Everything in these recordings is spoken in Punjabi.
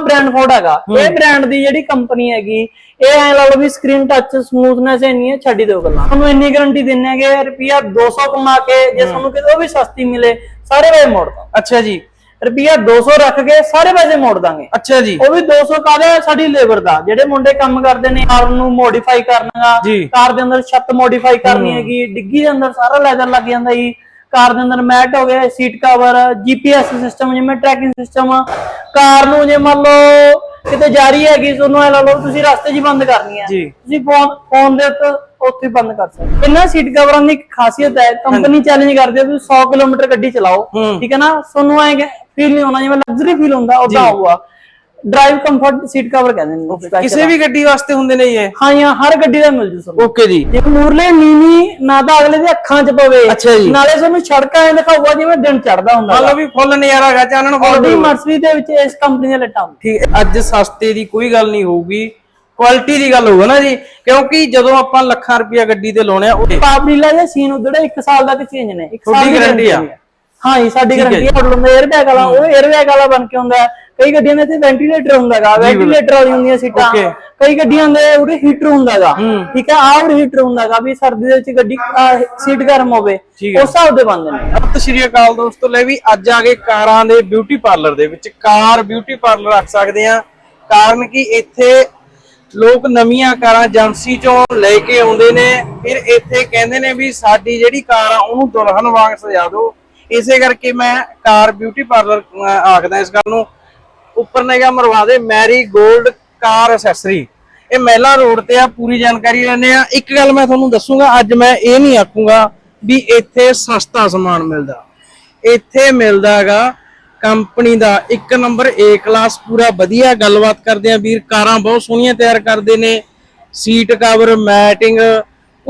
ਬ੍ਰਾਂਡ ਫੋਰਡ ਹੈਗਾ। ਇਹ ਬ੍ਰਾਂਡ ਦੀ ਜਿਹੜੀ ਕੰਪਨੀ ਹੈਗੀ ਇਹ ਐ ਲਾ ਲਓ ਵੀ ਸਕਰੀਨ ਟੱਚ ਸਮੂਥਨੈਸ ਇੰਨੀ ਹੈ ਛੱਡੀ ਦਿਓ ਗੱਲਾਂ। ਤੁਹਾਨੂੰ ਇੰਨੀ ਗਾਰੰਟੀ ਦਿੰਨੇ ਹੈਗੇ ਰੁਪਿਆ 200 ਕਮਾ ਕੇ ਜੇ ਤੁਹਾਨੂੰ ਕਿਤੇ ਉਹ ਵੀ ਸਸਤੀ ਮਿਲੇ ਸਾਰੇ ਪੈਸੇ ਮੋੜ ਦਾਂ ਅੱਛਾ ਜੀ। ਰੁਪਿਆ 200 ਰੱਖ ਕੇ ਸਾਰੇ ਪੈਸੇ ਮੋੜ ਦਾਂਗੇ। ਅੱਛਾ ਜੀ। ਉਹ ਵੀ 200 ਕਾਹਦਾ ਸਾਡੀ ਲੇਬਰ ਦਾ। ਜਿਹੜੇ ਮੁੰਡੇ ਕੰਮ ਕਰਦੇ ਨੇ ਕਾਰ ਨੂੰ ਮੋਡੀਫਾਈ ਕਰਨਾ। ਕਾਰ ਦੇ ਅੰਦਰ ਛੱਤ ਮੋਡੀਫਾਈ ਕਰਨੀ ਹੈਗੀ ਡਿੱਗੀ ਦੇ ਅੰਦਰ ਸਾਰਾ ਲੈਦਰ ਲੱਗ ਜਾਂਦਾ ਜੀ। ਕਾਰ ਦੇ ਅੰਦਰ ਮੈਟ ਹੋ ਗਿਆ ਸੀਟ ਕਵਰ ਜੀਪੀਐਸ ਸਿਸਟਮ ਜਿਵੇਂ ਟਰੈਕਿੰਗ ਸਿਸਟਮ ਕਾਰ ਨੂੰ ਜੇ ਮੰਨ ਲਓ ਕਿਤੇ ਜਾਰੀ ਹੈਗੀ ਤੁਹਾਨੂੰ ਐ ਲਾ ਲਓ ਤੁਸੀਂ ਰਸਤੇ 'ਚ ਹੀ ਬੰਦ ਕਰਨੀ ਹੈ ਜੀ। ਤੁਸੀਂ ਫੋਨ ਫੋਨ ਦੇ ਉੱਤੇ ਉੱਥੇ ਬੰਦ ਕਰ ਸਕਦੇ ਇਹਨਾਂ ਸੀਟ ਕਵਰਾਂ ਦੀ ਇੱਕ ਖਾਸੀਅਤ ਹੈ ਕੰਪਨੀ ਚੈਲੰਜ ਕਰਦੀ ਹੈ ਤੁਸੀਂ 100 ਕਿਲੋਮੀਟਰ ਗੱਡੀ ਚਲਾਓ। ਠੀਕ ਹੈ ਨਾ? ਤੁਹਾਨੂੰ ਐ ਫੀਲ ਨਹੀਂ ਹੋਣਾ ਜਿਵੇਂ ਲਗਜ਼ਰੀ ਫੀਲ ਹੁੰਦਾ ਉਦਾਂ ਹੋਊਗਾ। ਡਰਾਈਵ ਕੰਫਰਟ ਸੀਟ ਕਵਰ ਕਹਿੰਦੇ ਨੇ special। ਕਿਸੇ ਵੀ ਗੱਡੀ ਵਾਸਤੇ ਹੁੰਦੇ ਨੇ ਜੀ ਇਹ? ਹਾਂ ਜੀ ਹਾਂ, ਹਰ ਗੱਡੀ ਦਾ ਮਿਲ ਜੂ ਤੁਹਾਨੂੰ। ਓਕੇ ਜੀ। ਜੇ ਮੂਰਲੇ ਨੀਵੀਂ ਨਾ ਤਾਂ ਅਗਲੇ ਦੇ ਅੱਖਾਂ 'ਚ ਪਵੇ। ਅੱਛਾ ਜੀ। ਨਾਲੇ ਤੁਹਾਨੂੰ ਸੜਕਾਂ ਐ ਦਿਖਾਊਗਾ ਜਿਵੇਂ ਦਿਨ ਚੜਦਾ ਹੁੰਦਾ ਮੰਨ ਲਓ ਵੀ ਫੁੱਲ ਨਜ਼ਾਰਾ ਹੈਗਾ ਚਾਨਣ ਆਡੀ ਫੁੱਲ ਮਰਸਰੀ ਦੇ ਵਿੱਚ ਇਸ ਕੰਪਨੀ ਦੇ ਲੱਟਾਂ ਠੀਕ ਹੈ ਅੱਜ ਸਸਤੇ ਦੀ ਕੋਈ ਗੱਲ ਨਹੀਂ ਹੋਊਗੀ। ਕੁਆਲਿਟੀ ਦੀ ਗੱਲ ਹੋਊਗਾ ਨਾ ਜੀ ਕਿਉਂਕਿ ਜਦੋਂ ਆਪਾਂ ਲੱਖਾਂ ਰੁਪਇਆ ਗੱਡੀ ਤੇ ਲਾਉਣੇ ਆ ਉਹ ਪਾਪਰੀਲਾ ਜਾਂ ਸੀਨ ਉਧੜੇ 1 ਸਾਲ ਤੱਕ ਚੇਂਜ ਨੇ 1 ਸਾਲ ਦੀ guarantee ਆ? ਜੀ ਸਾਡੀ ਠੀਕ ਹੈ ਗਾਰੰਟੀ ਹੈ ਮਾਡਲ ਹੁੰਦਾ 에ਅਰ ਬੈਗ ਵਾਲਾ ਉਹ 에ਅਰ ਬੈਗ ਵਾਲਾ ਬਣ ਕੇ ਹੁੰਦਾ ਹੈ। ਕਈ ਗੱਡੀਆਂ ਦੇ ਤੇ ਵੈਂਟੀਲੇਟਰ ਹੁੰਦਾਗਾ ਵੈਂਟੀਲੇਟਰ ਵਾਲੀ ਹੁੰਦੀਆਂ ਸੀਟਾਂ। Okay. ਕਈ ਗੱਡੀਆਂ ਦੇ ਉਰੇ ਹੀਟਰ ਹੁੰਦਾਗਾ। ਠੀਕ ਹੈ ਆਹ ਉਰੇ ਹੀਟਰ ਹੁੰਦਾਗਾ ਵੀ ਸਰਦੀ ਦੇ ਵਿੱਚ ਗੱਡੀ ਸੀਟ ਗਰਮ ਹੋਵੇ ਠੀਕ ਹੈ। ਉਸ ਹਿਸਾਬ ਦੇ ਬੰਦੇ ਨੇ। ਸਤਿ ਸ਼੍ਰੀ ਅਕਾਲ ਦੋਸਤੋ ਲੈ ਵੀ ਅੱਜ ਆ ਗਏ ਕਾਰਾਂ ਦੇ ਬਿਊਟੀ ਪਾਰਲਰ ਦੇ ਵਿੱਚ। ਕਾਰ ਬਿਊਟੀ ਪਾਰਲਰ ਰੱਖ ਸਕਦੇ ਆ ਕਾਰਨ ਕਿ ਇੱਥੇ ਲੋਕ ਨਵੀਆਂ ਕਾਰਾਂ ਏਜੰਸੀ ਚੋਂ ਲੈ ਕੇ ਆਉਂਦੇ ਨੇ। ਫਿਰ ਇੱਥੇ ਕਹਿੰਦੇ ਨੇ ਵੀ ਸਾਡੀ ਜਿਹੜੀ ਕਾਰ ਆ ਉਹਨੂੰ ਦੁਲਹਨ ਵਾਂਗ ਸਜਾ ਦਿਓ। ਇਸੇ ਕਰਕੇ ਮੈਂ ਕਾਰ ਬਿਊਟੀ ਪਾਰਲਰ ਆਖਦਾ ਇਸ ਗੱਲ ਨੂੰ। ਉੱਪਰ ਨੇਗਾ ਮਰਵਾ ਦੇ ਮੈਰੀ 골ਡ ਕਾਰ ਐਸੈਸਰੀ ਇਹ ਮਹਿਲਾ ਰੋਡ ਤੇ ਆ, ਪੂਰੀ ਜਾਣਕਾਰੀ ਲੈਣੇ ਆ। ਇੱਕ ਗੱਲ ਮੈਂ ਤੁਹਾਨੂੰ ਦੱਸੂਗਾ, ਅੱਜ ਮੈਂ ਇਹ ਨਹੀਂ ਆਖੂੰਗਾ ਵੀ ਇੱਥੇ ਸਸਤਾ ਸਮਾਨ ਮਿਲਦਾ। ਇੱਥੇ ਮਿਲਦਾ ਹੈਗਾ ਕੰਪਨੀ ਦਾ ਇੱਕ ਨੰਬਰ A ਕਲਾਸ ਪੂਰਾ ਵਧੀਆ ਗੱਲਬਾਤ ਕਰਦੇ ਆ ਵੀਰ। ਕਾਰਾਂ ਬਹੁਤ ਸੋਹਣੀਆਂ ਤਿਆਰ ਕਰਦੇ ਨੇ। ਸੀਟ ਕਵਰ ਮੈਟਿੰਗ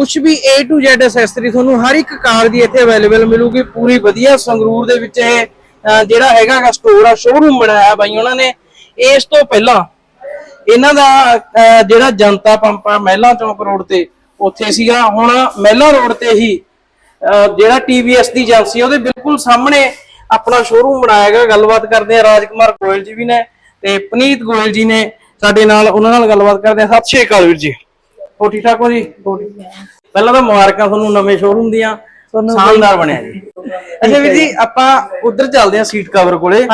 ਕੁਝ ਵੀ A to Z ਐਕਸੈਸਰੀ ਤੁਹਾਨੂੰ ਹਰ ਇੱਕ ਕਾਰ ਦੀ ਇੱਥੇ ਅਵੇਲੇਬਲ ਮਿਲੂਗੀ ਪੂਰੀ ਵਧੀਆ ਸੰਗਰੂਰ ਦੇ ਵਿੱਚ ਇਹ ਅਹ, ਜਿਹੜਾ ਹੈਗਾ ਸਟੋਰ ਆ ਸ਼ੋਰੂਮ ਬਣਾਇਆ ਬਾਈ ਉਹਨਾਂ ਨੇ। ਇਸ ਤੋਂ ਪਹਿਲਾਂ ਇਹਨਾਂ ਦਾ ਅਹ, ਜਿਹੜਾ ਜਨਤਾ ਪੰਪ ਆ ਮਹਿਲਾ ਚੌਂਕ ਰੋਡ ਤੇ ਉੱਥੇ ਸੀਗਾ। ਹੁਣ ਮਹਿਲਾ ਰੋਡ ਤੇ ਹੀ ਅਹ, ਜਿਹੜਾ TVS ਦੀ ਏਜੰਸੀ ਆ ਉਹਦੇ ਬਿਲਕੁਲ ਸਾਹਮਣੇ ਆਪਣਾ ਸ਼ੋਰੂਮ ਬਣਾਇਆ ਗਿਆ। ਗੱਲਬਾਤ ਕਰਦੇ ਆ ਰਾਜਕੁਮਾਰ ਗੋਇਲ ਜੀ ਵੀ ਨੇ ਤੇ ਪਨੀਤ ਗੋਇਲ ਜੀ ਨੇ ਸਾਡੇ ਨਾਲ ਉਹਨਾਂ ਨਾਲ ਗੱਲਬਾਤ ਕਰਦੇ ਆ। ਸਤਿ ਸ਼੍ਰੀ ਅਕਾਲ ਵੀਰ ਜੀ। ਹੋ ਠੀਕ ਠਾਕ ਹੋ ਜੀ ਪਹਿਲਾਂ ਤਾਂ ਮੁਬਾਰਕਾਂ ਤੁਹਾਨੂੰ ਨਵੇਂ ਸ਼ੋਰੂਮ ਦੀਆਂ। ਸ਼ਾਨਦਾਰ ਬਣਿਆ ਜੀ। ਅੱਛਾ ਵੀਰ ਜੀ ਆਪਾਂ ਉਧਰ ਚੱਲਦੇ ਆ ਸੀਟ ਕਵਰ ਕੋਲੇ।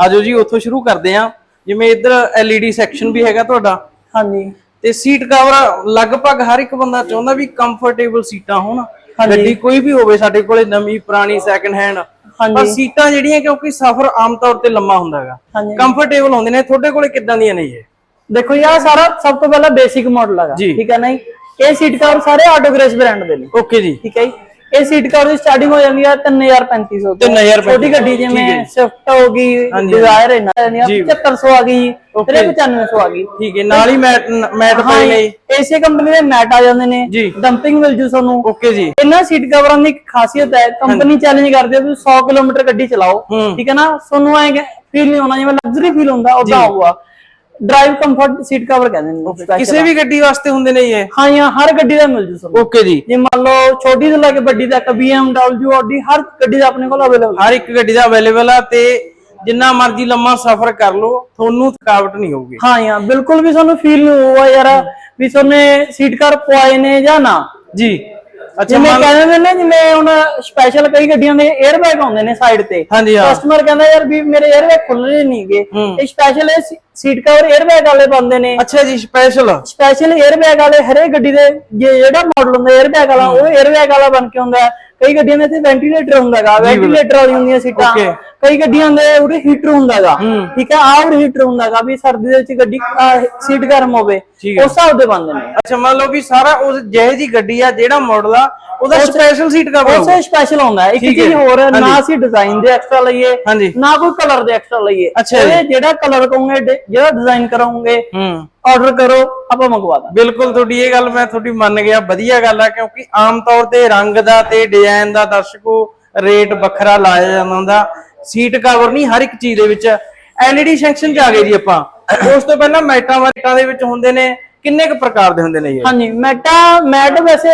ਆਜੋ ਜੀ ਉੱਥੋਂ ਸ਼ੁਰੂ ਕਰਦੇ ਆ ਜਿਵੇਂ ਇੱਧਰ LED ਸੈਕਸ਼ਨ ਵੀ ਹੈਗਾ ਤੁਹਾਡਾ। ਹਾਂਜੀ। ਤੇ ਸੀਟ ਕਵਰ ਲਗਭਗ ਹਰ ਇੱਕ ਬੰਦਾ ਚਾਹੁੰਦਾ ਵੀ ਕੰਫਰਟੇਬਲ ਸੀਟਾਂ ਹੋਣ। ਗੱਡੀ ਕੋਈ ਵੀ ਹੋਵੇ ਸਾਡੇ ਕੋਲੇ ਨਵੀਂ ਪੁਰਾਣੀ ਸੈਕੰਡ ਹੈਂਡ ਪਰ ਸੀਟਾਂ ਜਿਹੜੀਆਂ ਕਿਉਂਕਿ ਸਫ਼ਰ ਆਮ ਤੌਰ ਤੇ ਲੰਮਾ ਹੁੰਦਾ ਹੈਗਾ। ਕੰਫਰਟੇਬਲ ਹੁੰਦੇ ਨੇ। ਤੁਹਾਡੇ ਕੋਲੇ ਕਿੱਦਾਂ ਦੀਆਂ ਨੇ ਇਹ? ਦੇਖੋ ਯਾਰ ਸਾਰਾ ਸਭ ਤੋਂ ਪਹਿਲਾਂ ਬੇਸਿਕ ਮਾਡਲ ਹੈਗਾ। ਠੀਕ ਹੈ ਨਾ ਜੀ? ਇਹ ਸੀਟ ਕਵਰ ਸਾਰੇ ਆਟੋਗ੍ਰੇਸ ਬ੍ਰਾਂਡ ਦੇ ਨੇ। ਓਕੇ ਜੀ। ਠੀਕ ਹੈ ਜੀ? ਇਹ ਸੀਟ ਕਵਰ ਦੀ ਸਟਾਰਟਿੰਗ ਹੋ ਜਾਂਦੀ ਹੈ 3350 ਤੋਂ। 3035 ਛੋਟੀ ਗੱਡੀ ਜਿਵੇਂ ਸਵਿਫਟ ਹੋ ਗਈ ਡਿਜ਼ਾਇਰ ਹੈ ਨਾ 7500 ਆ ਗਈ ਇਹ 9500 ਆ ਗਈ। ਠੀਕ ਹੈ ਨਾਲ ਹੀ ਮੈਟ ਮੈਟ ਪਏ ਨੇ। ਇਸੇ ਕੰਪਨੀ ਦੇ ਮੈਟ ਆ ਜਾਂਦੇ ਨੇ। ਡੰਪਿੰਗ ਮਿਲ ਜੂ ਤੁਹਾਨੂੰ। ਓਕੇ ਜੀ। ਇਹਨਾਂ ਸੀਟ ਕਵਰਾਂ ਦੀ ਇੱਕ ਖਾਸੀਅਤ ਹੈ ਕੰਪਨੀ ਚੈਲੰਜ ਕਰਦੀ ਹੈ ਤੁਸੀਂ 100 ਕਿਲੋਮੀਟਰ ਗੱਡੀ ਚਲਾਓ। ਠੀਕ ਹੈ ਨਾ? ਤੁਹਾਨੂੰ ਐ ਫੀਲ ਨਹੀਂ ਹੋਣਾ ਜਿਵੇਂ ਲਗਜ਼ਰੀ ਫੀਲ ਹੁੰਦਾ ਉਦਾਂ ਹੋਊਗਾ। ਡਰਾਈਵ ਕੰਫਰਟ ਸੀਟ ਕਵਰ ਕਹਿੰਦੇ ਨੇ। ਕਿਸੇ ਵੀ ਗੱਡੀ ਵਾਸਤੇ ਹੁੰਦੇ ਨੇ ਇਹ? ਹਾਂ ਜੀ ਹਾਂ, ਹਰ ਗੱਡੀ ਦਾ ਮਿਲ ਜੂ ਤੁਹਾਨੂੰ ਓਕੇ ਜੀ। ਜੇ ਮੰਨ ਲਓ ਛੋਟੀ ਤੋਂ ਲੈ ਕੇ ਵੱਡੀ ਤੱਕ BMW Audi ਹਰ ਗੱਡੀ ਦਾ ਆਪਣੇ ਕੋਲ ਅਵੇਲੇਬਲ ਹਰ ਇੱਕ ਗੱਡੀ ਦਾ ਅਵੇਲੇਬਲ ਆ ਤੇ ਜਿੰਨਾ ਮਰਜ਼ੀ ਲੰਮਾ ਸਫ਼ਰ ਕਰ ਲਓ ਤੁਹਾਨੂੰ ਥਕਾਵਟ ਨਹੀਂ ਹੋਊਗੀ। ਹਾਂ ਯਾਰ ਬਿਲਕੁਲ ਵੀ ਤੁਹਾਨੂੰ ਫੀਲ ਨਹੀਂ ਹੋਊਗਾ ਯਾਰ ਵੀ ਤੁਹਾਨੇ ਸੀਟ ਕਾਰ ਪਵਾਏ ਨੇ ਜਾਂ ਨਾ। ਜੀ। ਅੱਛਾ ਮੰਨ- ਕਹਿੰਦੇ ਨੇ ਜਿਵੇਂ ਹੁਣ ਸਪੈਸ਼ਲ ਕਈ ਗੱਡੀਆਂ ਦੇ 에ਅਰ ਬੈਗ ਆਉਂਦੇ ਨੇ ਸਾਈਡ ਤੇ। ਹਾਂਜੀ ਹਾਂ। ਕਸਟਮਰ ਕਹਿੰਦਾ ਯਾਰ ਵੀ ਮੇਰੇ 에ਅਰ ਬੈਗ ਖੁੱਲਣੇ ਨਹੀਂਗੇ ਹੂੰ। ਇਹ special seat cover air bag ਵਾਲੇ ਪਾਉਂਦੇ ਨੇ। ਅੱਛਾ ਜੀ ਸਪੈਸ਼ਲ ਸਪੈਸ਼ਲ 에ਅਰ ਬੈਗ ਵਾਲੇ ਹਰੇ ਗੱਡੀ ਦੇ ਜਿਹੜਾ ਮਾਡਲ ਹੁੰਦਾ 에ਅਰ ਬੈਗ ਵਾਲਾ ਉਹ 에ਅਰ ਬੈਗ ਵਾਲਾ ਬਣ ਕੇ ਹੁੰਦਾ। ਕਈ ਗੱਡੀਆਂ ਦੇ ਇੱਥੇ ਵੈਂਟੀਲੇਟਰ ਹੁੰਦਾਗਾ ਵੈਂਟੀਲੇਟਰ ਵਾਲੀ ਹੁੰਦੀਆਂ ਸੀਟਾਂ। ਕਈ ਗੱਡੀਆਂ ਦੇ ਉਰੇ ਹੀਟਰ ਹੁੰਦਾਗਾ। ਠੀਕ ਹੈ ਆਹ ਉਰੇ ਹੀਟਰ ਹੁੰਦਾਗਾ ਵੀ ਸਰਦੀ ਦੇ ਵਿੱਚ ਗੱਡੀ ਸੀਟ ਗਰਮ ਹੋਵੇ। ਉਸ ਹਿਸਾਬ ਦੇ ਬੰਦੇ ਨੇ। ਅੱਛਾ ਮੰਨ ਲਓ ਵੀ ਸਾਰਾ ਉਸ ਜਿਹੇ ਜੀ ਗੱਡੀ ਆ ਜਿਹੜਾ ਮਾਡਲ ਆ ਉਹਦਾ ਸਪੈਸ਼ਲ ਸੀਟ ਕਵਰ ਹੋਊਗਾ ਉਸੇ ਸਪੈਸ਼ਲ ਹੁੰਦਾ ਹੈ। ਇੱਕ। ਚੀਜ਼ ਹੋਰ ਨਾ। ਅਸੀਂ ਡਿਜ਼ਾਈਨ ਦੇ ਐਕਸਟਰਾ ਲਈਏ ਨਾ ਕੋਈ ਕਲਰ ਦੇ ਐਕਸਟਰਾ ਲਈਏ। ਜੀ। ਇਹ ਜਿਹੜਾ ਕਲਰ ਕਹੋਗੇ ਜਿਹੜਾ ਡਿਜ਼ਾਈਨ ਕਰੋਗੇ ਹੂੰ। ਆਰਡਰ ਕਰੋ ਆਪਾਂ ਮੰਗਵਾ ਦਾਂ ਬਿਲਕੁਲ ਤੁਹਾਡੀ ਇਹ ਗੱਲ ਮੈਂ ਤੁਹਾਡੀ ਮੰਨ ਗਿਆ ਵਧੀਆ ਗੱਲ ਆ ਕਿਉਂਕਿ ਆਮ ਤੌਰ ਤੇ ਰੰਗ ਦਾ ਤੇ ਡਿਜ਼ਾਈਨ ਦਾ ਦਰਸ਼ਕੋ ਰੇਟ ਵੱਖਰਾ ਲਾਇਆ ਜਾਂਦਾ ਹੁੰਦਾ। ਸੀਟ ਕਵਰ ਨਹੀਂ ਹਰ ਇੱਕ ਚੀਜ਼ ਦੇ ਵਿੱਚ। ਐਲਈਡੀ ਸੈਕਸ਼ਨ ਚ ਆ ਗਏ ਜੀ ਆਪਾਂ। ਉਸ ਤੋਂ ਪਹਿਲਾਂ ਮੈਟਾਂ ਵਾਈਟਾਂ ਦੇ ਵਿੱਚ ਹੁੰਦੇ ਨੇ ਕਿੰਨੇ ਕੁ ਪ੍ਰਕਾਰ ਦੇ ਹੁੰਦੇ ਨੇ ਇਹ? ਹਾਂਜੀ ਮੈਟਾ ਮੈਟ ਵੈਸੇ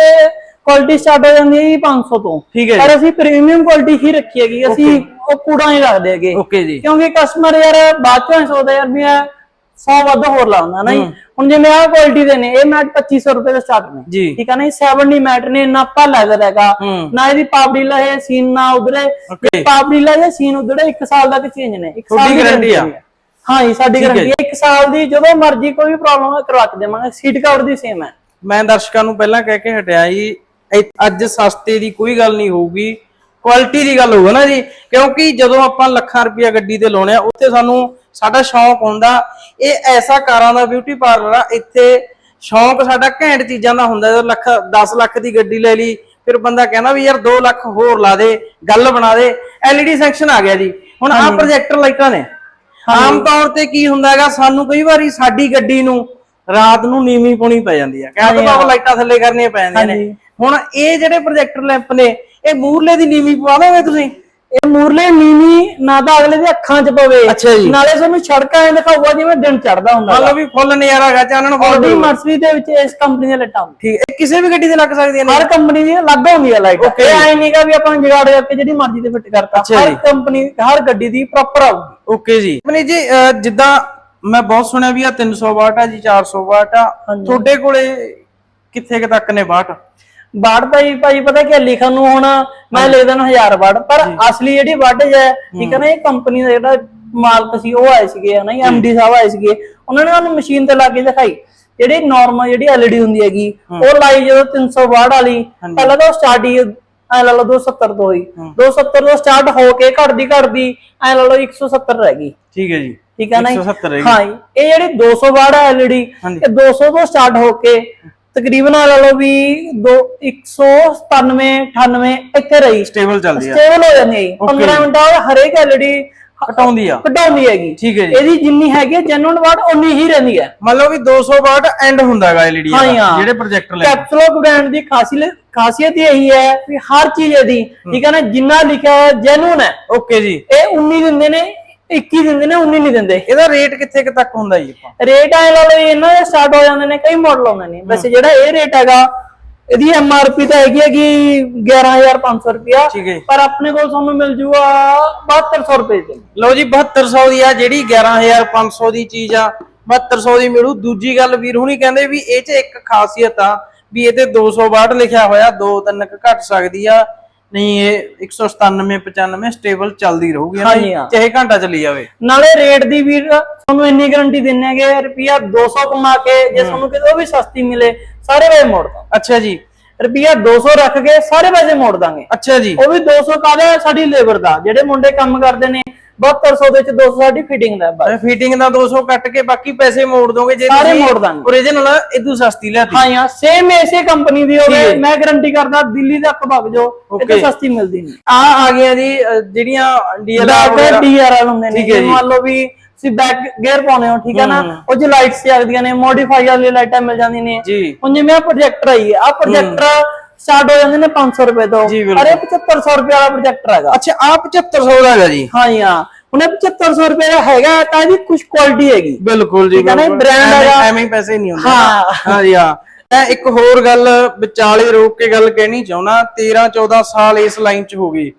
ਕੁਆਲਿਟੀ ਸਟਾਰਟ ਹੋ ਜਾਂਦੀ ਹੈ ਜੀ 500 ਤੋਂ। ਠੀਕ ਹੈ ਪਰ ਅਸੀਂ ਪ੍ਰੀਮੀਅਮ ਕੁਆਲਿਟੀ ਹੀ ਰੱਖੀ ਹੈਗੀ ਅਸੀਂ ਉਹ ਕੂੜਾ ਨਹੀਂ ਰੱਖਦੇ ਹੈਗੇ। ਓਕੇ ਜੀ। ਕਿਉਂਕਿ ਕਸਟਮਰ ਯਾਰ ਬਾਅਦ ਚੋਂ ਇਹ ਸੋਚਦਾ ਯਾਰ ਵੀ ਇਹ 100 ਵੱਧ ਹੋਰ ਲਾਉਂਦਾ ਨਾ ਜੀ ਹੁਣ ਜਿਵੇਂ ਆਹ ਕੁਆਲਿਟੀ ਦੇ ਨੇ ਇਹ ਮੈਟ 2500 ਰੁਪਏ ਤੋਂ ਸਟਾਰਟ ਨੇ। ਜੀ। ਠੀਕ ਹੈ ਨਾ ਇਹ 70 ਮੈਟ ਨੇ ਨਾ ਪਾ ਲੈਦਰ ਹੈਗਾ। ਹੂੰ। ਨਾ ਇਹਦੀ ਪਾਪੜੀਲਾ ਹੈ ਸੀਨ ਨਾ ਉਧਰੇ Okay. ਪਾਪੜੀਲਾ ਜਾਂ ਸੀਨ ਉਧਰੇ 1 ਸਾਲ ਤੱਕ ਚੇਂਜ ਨੇ। 1 ਸਾਲ ਦੀ guarantee guarantee ਆ? ਹੈ। ਹਾਂ ਜੀ ਸਾਡੀ ਹੈ ਗਾਰੰਟੀ ਹੈ। 1 ਸਾਲ ਦੀ ਜਦੋਂ ਮਰਜ਼ੀ ਕੋਈ ਵੀ ਪ੍ਰੋਬਲਮ ਹੈ ਕਰਵਾ ਕੇ ਦੇਵਾਂਗੇ। ਸੀਟ ਕਵਰ ਦੀ ਸੇਮ ਹੈ। ਮੈਂ ਦਰਸ਼ਕਾਂ ਨੂੰ ਪਹਿਲਾਂ ਕਹਿ ਕੇ ਹਟਿਆ ਜੀ ਇਹ- ਅੱਜ ਸਸਤੇ ਦੀ ਕੋਈ ਗੱਲ ਨਹੀਂ ਹੋਊਗੀ। ਕੁਆਲਿਟੀ ਦੀ ਗੱਲ ਹੋਊਗਾ ਨਾ ਜੀ। ਕਿਉਂਕਿ ਜਦੋਂ ਆਪਾਂ ਲੱਖਾਂ ਰੁਪਇਆ ਗੱਡੀ ਤੇ ਲਾਉਣੇ ਆ ਉੱਥੇ ਸਾਨੂੰ ਸਾਡਾ ਸ਼ੌਂਕ ਹੁੰਦਾ। ਇਹ ਐਸਾ ਕਾਰਾਂ ਦਾ ਬਿਊਟੀ ਪਾਰਲਰ ਆ ਇੱਥੇ ਸ਼ੌਂਕ ਸਾਡਾ ਘੈਂਟ ਚੀਜ਼ਾਂ ਦਾ ਹੁੰਦਾ। ਜਦੋਂ ਲੱਖ 10 ਲੱਖ ਦੀ ਗੱਡੀ ਲੈ ਲਈ ਫਿਰ ਬੰਦਾ ਕਹਿੰਦਾ ਵੀ ਯਾਰ 2 ਲੱਖ ਹੋਰ ਲਾ ਦੇ ਗੱਲ ਬਣਾ ਦੇ। LED ਸੈਕਸ਼ਨ ਆ ਗਿਆ ਜੀ। ਹੁਣ ਆਹ ਪ੍ਰੋਜੈਕਟਰ ਲਾਈਟਾਂ ਨੇ। ਆਮ ਤੌਰ ਤੇ ਕੀ ਹੁੰਦਾ ਹੈਗਾ ਸਾਨੂੰ ਕਈ ਵਾਰੀ ਸਾਡੀ ਗੱਡੀ ਨੂੰ ਰਾਤ ਨੂੰ ਨੀਵੀਂ ਪਾਉਣੀ ਪੈ ਜਾਂਦੀ ਹੈ ਕਹਿੰਦਾ ਬਾਬਾ ਲਾਈਟਾਂ ਥੱਲੇ ਕਰਨੀਆਂ ਪੈ ਜਾਂਦੀਆਂ ਨੇ। ਹੁਣ ਇਹ ਜਿਹੜੇ ਪ੍ਰੋਜੈਕਰ ਲੈਂਪ ਨੇ ਇਹ ਮੂਰਲੇ ਦੀ ਨੀਵੀਂ ਪਵਾ ਦੋਗੇ ਤੁਸੀਂ? ਇਹ ਮੂਰਲੇ ਨੀਵੀਂ ਨਾ ਤਾਂ ਅਗਲੇ ਦੇ ਅੱਖਾਂ 'ਚ ਪਵੇ। ਨਾਲੇ ਤੁਹਾਨੂੰ ਸੜਕਾਂ ਐ ਦਿਖਾਊਗਾ ਜਿਵੇਂ ਦਿਨ ਚੜਦਾ ਹੁੰਦਾ ਮੰਨ ਲਓ ਵੀ ਫੁੱਲ ਨਜ਼ਾਰਾ ਹੈਗਾ ਚਾਨਣ ਫੁੱਲ ਆਡੀ ਮਰਸਰੀ ਦੇ ਵਿੱਚ ਇਸ ਕੰਪਨੀ ਦੇ ਲਾਈਟਾਂ ਠੀਕ ਇਹ ਕਿਸੇ ਵੀ ਗੱਡੀ ਤੇ ਲੱਗ ਸਕਦੀਆਂ ਨੇ? ਹਰ ਕੰਪਨੀ ਦੀ ਅਲੱਗ ਹੁੰਦੀ ਹੈ ਲਾਈਟ. ਇਹ ਐ ਨਹੀਂਗਾ ਵੀ ਆਪਾਂ ਜੁਗਾੜ ਕਰਕੇ ਜਿਹੜੀ ਮਰਜ਼ੀ ਤੇ ਫਿੱਟ ਕਰਤਾ। ਹਰ। ਕੰਪਨੀ ਹਰ ਗੱਡੀ ਦੀ ਪ੍ਰੋਪਰ ਆਊਗੀ। ਓਕੇ ਜੀ। ਮਨੀ ਜੀ ਜਿੱਦਾਂ ਮੈਂ ਬਹੁਤ ਸੁਣਿਆ ਵੀ ਆ 300 ਵਾਟ ਆ ਜੀ 400 ਵਾਟ ਆ। ਤੁਹਾਡੇ ਕੋਲੇ ਕਿੱਥੇ ਕੁ ਤੱਕ ਨੇ ਵਾਟ ਵਾਟ ਭਾਈ ਭਾਈ ਪਤਾ ਕੀ ਲਿਖਣ ਨੂੰ ਹੁਣ ਮੈਂ ਲਿਖ ਦੇਣਾ 1000 ਵਾਟ ਪਰ ਅਸਲੀ ਜਿਹੜੀ ਵਾਟੇਜ ਹੈ ਠੀਕ ਹੈ ਨਾ ਇਹ ਕੰਪਨੀ ਦਾ ਜਿਹੜਾ ਮਾਲਕ ਸੀ ਉਹ ਆਏ ਸੀਗੇ ਹਨਾ ਐਮਡੀ ਸਾਹਿਬ ਆਏ ਸੀਗੇ ਉਹਨਾਂ ਨੇ ਸਾਨੂੰ ਮਸ਼ੀਨ ਤੇ ਲਾ ਕੇ ਦਿਖਾਈ। ਜਿਹੜੀ ਨਾਰਮਲ ਜਿਹੜੀ ਐਲਈਡੀ ਹੁੰਦੀ ਹੈਗੀ ਉਹ ਲਾਈ ਜਦੋਂ 300 ਵਾਟ ਵਾਲੀ ਪਹਿਲਾਂ ਤਾਂ ਸਟਾਰਟ ਹੀ ਐ ਲਾ ਲਓ 270 ਤੋਂ ਹੋਈ। 270 ਤੋਂ ਸਟਾਰਟ ਹੋ ਕੇ ਘਟਦੀ ਘਟਦੀ ਐ ਲਾ ਲਓ 170 ਰਹਿ ਗਈ। ਠੀਕ ਹੈ ਜੀ। ਠੀਕ ਹੈ ਨਾ ਜੀ? 170 ਰਹੇਗੀ। ਹਾਂ ਜੀ। ਇਹ ਜਿਹੜੀ 200 ਵਾਟ ਹੈ ਐਲਈਡੀ ਹਾਂਜੀ। ਇਹ 200 ਤੋਂ ਸਟਾਰਟ ਹੋ ਕੇ ਤਕਰੀਬਨ ਆ ਲਾ ਲਓ ਵੀ 2 197 98 ਇੱਥੇ ਰਹੀ ਸਟੇਬਲ ਚੱਲਦੀ ਆ ਸਟੇਬਲ ਹੋ ਜਾਂਦੀ ਹੈ ਜੀ। 15 ਮਿੰਟਾਂ ਬਾਅਦ ਹਰੇਕ ਐਲਈਡੀ ਘਟਾਉਂਦੀ ਆ ਕਢਾਉਂਦੀ ਹੈਗੀ ਠੀਕ ਹੈ ਜੀ ਇਹਦੀ ਜਿੰਨੀ ਹੈਗੀ ਜੈਨੂਨ ਵਾਟ ਉਨੀ ਹੀ ਰਹਿੰਦੀ ਹੈ ਮੰਨ ਲਓ ਵੀ 200 ਵਾਟ ਐਂਡ ਹੁੰਦਾ ਹੈਗਾ LED ਹਾਂ ਜੀ, ਹਾਂ। ਜਿਹੜੇ ਪ੍ਰੋਜੈਕਟਰ ਲੈ ਕੈਪਸੂਲੋ ਬ੍ਰਾਂਡ ਦੀ ਖਾਸੀਅਤ ਖਾਸੀਅਤ ਹੀ ਇਹੀ ਹੈ ਵੀ ਹਰ ਚੀਜ਼ ਇਹਦੀ ਠੀਕ ਹੈ ਨਾ ਜਿੰਨਾ ਲਿਖਿਆ ਹੈ ਜੈਨੂਨ ਹੈ ਓਕੇ ਜੀ ਇਹ 19 ਦਿੰਦੇ ਨੇ 21 ਦਿੰਦੇ ਨੇ 19 ਨਹੀਂ ਦਿੰਦੇ। ਇਹਦਾ ਰੇਟ ਕਿੱਥੇ ਕੁ ਤੱਕ ਹੁੰਦਾ ਜੀ ਆਪਾਂ? ਰੇਟ ਐ ਲਾ ਲਓ ਇਹਨਾਂ ਦੇ ਸਟਾਰਟ ਹੋ ਜਾਂਦੇ ਨੇ ਕਈ ਮਾਡਲ ਆਉਂਦੇ ਨੇ। ਵੈਸੇ ਜਿਹੜਾ ਇਹ ਰੇਟ ਹੈਗਾ ਇਹਦੀ ਐਮਆਰਪੀ ਤਾਂ ਹੈਗੀ ਹੈਗੀ 11500 ਰੁਪਿਆ ਹੈ ਪਰ ਆਪਣੇ ਕੋਲ ਤੁਹਾਨੂੰ ਮਿਲ ਜੂਗਾ 7200 ਰੁਪਏ ਦੇ। ਲਓ ਜੀ 7200 ਦੀ ਆ ਜਿਹੜੀ 11500 ਦੀ ਚੀਜ਼ ਆ 7200 ਦੀ ਮਿਲੂ। ਦੂਜੀ ਗੱਲ ਵੀਰ ਹੁਣੀ ਕਹਿੰਦੇ ਵੀ ਇਹ 'ਚ ਇੱਕ ਖਾਸੀਅਤ ਆ ਵੀ ਇਹ ਤੇ 200 ਵਾਟ ਲਿਖਿਆ ਹੋਇਆ 2-3 ਘਟ ਸਕਦੀ ਆ। ਨਹੀਂ ਇਹ 197 95 ਸਟੇਬਲ ਚੱਲਦੀ ਰਹੂਗੀ ਹਾਂਜੀ, ਹਾਂ। ਚਾਹੇ ਘੰਟਾ ਚੱਲੀ ਜਾਵੇ। ਨਾਲੇ ਰੇਟ ਦੀ ਵੀਰ ਤੁਹਾਨੂੰ ਇੰਨੀ ਗਾਰੰਟੀ ਦਿੰਨੇ ਹੈਗੇ ਰੁਪਿਆ 200 ਕਮਾ ਕੇ ਜੇ ਤੁਹਾਨੂੰ ਕਿਤੇ ਉਹ ਵੀ ਸਸਤੀ ਮਿਲੇ ਸਾਰੇ ਪੈਸੇ ਮੋੜ ਦਾਂ ਅੱਛਾ ਜੀ। ਰੁਪਿਆ 200 ਰੱਖ ਕੇ ਸਾਰੇ ਪੈਸੇ ਮੋੜ ਦਾਂਗੇ। ਅੱਛਾ ਜੀ। ਉਹ ਵੀ 200 ਕਾਹਦਾ ਸਾਡੀ ਲੇਬਰ ਦਾ। ਜਿਹੜੇ ਮੁੰਡੇ ਕੰਮ ਕਰਦੇ ਨੇ 7200 ਦੇ ਵਿੱਚ 200 ਸਾਡੀ ਫਿਟਿੰਗ ਦਾ ਹੈ ਬਸ ਫਿਟਿੰਗ ਦਾ 200 ਕੱਟ ਕੇ ਬਾਕੀ ਪੈਸੇ ਮੋੜ ਦੋਗੇ ਜੇ ਸਾਰੇ ਮੋੜ ਦਾਂਗੇ। ਓਰੀਜਨਲ ਇਦੋਂ ਸਸਤੀ ਲਿਆਤੀ। ਹਾਂ ਯਾਰ ਸੇਮ ਇਸੇ ਕੰਪਨੀ ਦੀ ਹੋਵੇ ਹੈ। ਮੈਂ ਗਾਰੰਟੀ ਕਰਦਾ ਦਿੱਲੀ ਤੱਕ ਭਗ ਜਾਓ ਇੱਥੇ. ਸਸਤੀ ਮਿਲਦੀ ਨਹੀਂ। ਆ ਆ ਗਈਆਂ ਜੀ ਜਿਹੜੀਆਂ ਡੀਐਲਆਰ ਬੈਕ ਡੀਆਰਐਲ ਹੁੰਦੇ ਨੇ। ਹੈ ਜੇ। ਜੀ। ਮੰਨ ਲਓ ਵੀ ਤੁਸੀਂ ਬੈਕ ਗੇਅਰ ਪਾਉਣੇ ਹੋ ਠੀਕ ਹੈ ਨਾ? ਉਹ ਚ ਲਾਈਟਸ ਜਗਦੀਆਂ ਨੇ ਮੋਡੀਫਾਈ ਵਾਲੀ ਲਾਈਟਾਂ ਮਿਲ ਜਾਂਦੀਆਂ ਨੇ। ਜੀ। ਹੁਣ ਜਿਵੇਂ ਆ ਪ੍ਰੋਜੈਕਟਰ ਆਈ ਹੈ ਆ ਪ੍ਰੋਜੈਕਟਰ ਸਟਾਰਟ ਹੋ ਜਾਂਦੇ ਨੇ 500 ਰੁਪਏ ਤੋਂ। ਅਰੇ 7500 ਰੁਪਏ ਵਾਲਾ ਪ੍ਰੋਜੈਕਟਰ ਹੈਗਾ। ਅੱਛਾ ਆ 7500 ਦਾ ਹੈਗਾ ਜੀ? ਹਾਂ ਜੀ ਹਾਂ। ਹੁਣ ਇਹ 7500 ਰੁਪਏ ਦਾ ਹੈਗਾ ਤਾਂ ਇਹਦੀ ਕੁਝ ਕੁਆਲਿਟੀ ਹੈਗੀ। ਬਿਲਕੁਲ ਜੀ ਬਿਲਕੁਲ। ਐਵੇਂ- ਹੈਗਾ। ਐਵੇਂ ਹੀ ਪੈਸੇ ਨਹੀਂ ਹੁੰਦੇ। ਹਾਂ। ਹਾਂ ਜੀ ਹਾਂ। ਮੈਂ ਇੱਕ ਹੋਰ ਗੱਲ ਵਿਚਾਲੇ ਰੋਕ ਕੇ ਗੱਲ ਕਹਿਣੀ ਚਾਹੁੰਦਾ 13 14 ਸਾਲ ਇਸ ਲਾਈਨ 'ਚ ਹੋ ਗਈ